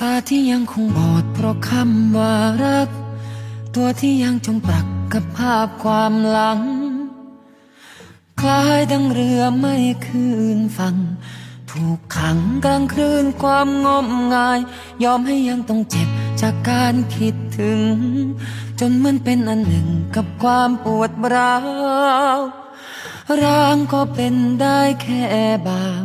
ตาที่ยังคงบอดเพราะคำว่ารัก ตัวที่ยังจมปลักกับภาพความหลัง คล้ายดังเรือไม่คืนฝั่งถูกขังกลางคลื่นความงมงาย ยอมให้ยังต้องเจ็บจากการคิดถึง จนเหมือนเป็นอันหนึ่งกับความปวดร้าวร่างก็เป็นได้แค่บ่าว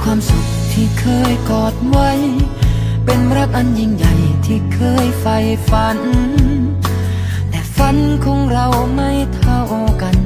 คือความสุขที่เคยกอดไว้ เป็นรักอันยิ่งใหญ่ที่เคยใฝ่ฝัน แต่ฝันของเราไม่เท่ากัน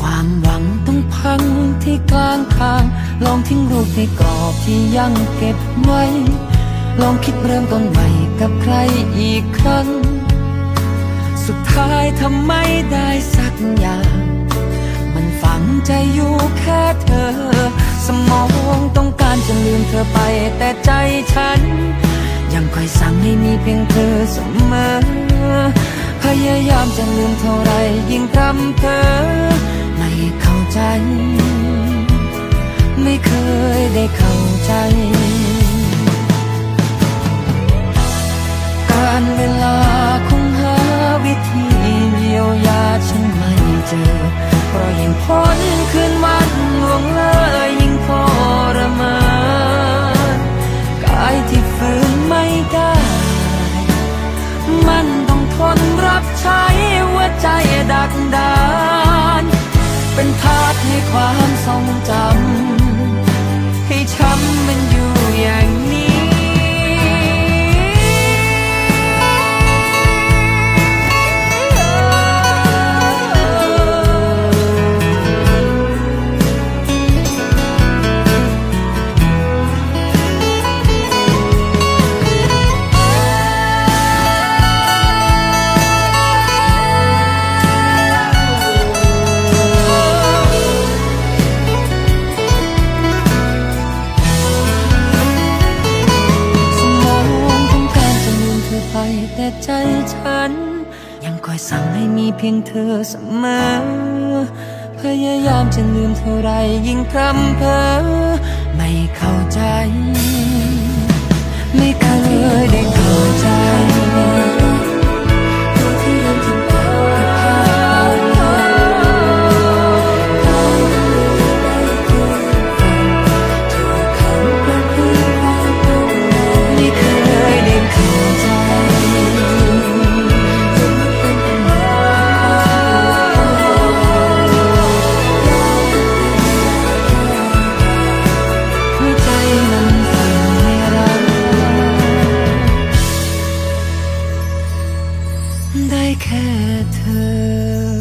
ความหวังต้องพังที่กลางทาง ลองทิ้งรูปในกรอบที่ยังเก็บไว้ ลองคิดเริ่มต้นใหม่กับใครอีกครั้ง สุดท้ายทำไม่ได้สักอย่าง มันฝังใจอยู่แค่เธอ ธอไปแต่ใจฉัน ยังคอยสั่งให้มีเพียงเธอเสมอ พยายามจะลืมเท่าไรยิ่งทำเธอ ไม่เข้าใจ ไม่เคยได้เข้าใจ การเวลา ใจฉัน ยังคอยสั่งให้มีเพียงเธอเสมอ พยายามจะลืมเท่าไรยิ่งพรำเพ้อไม่เข้าใจ ไม่เคยได้ ได้แค่เธอ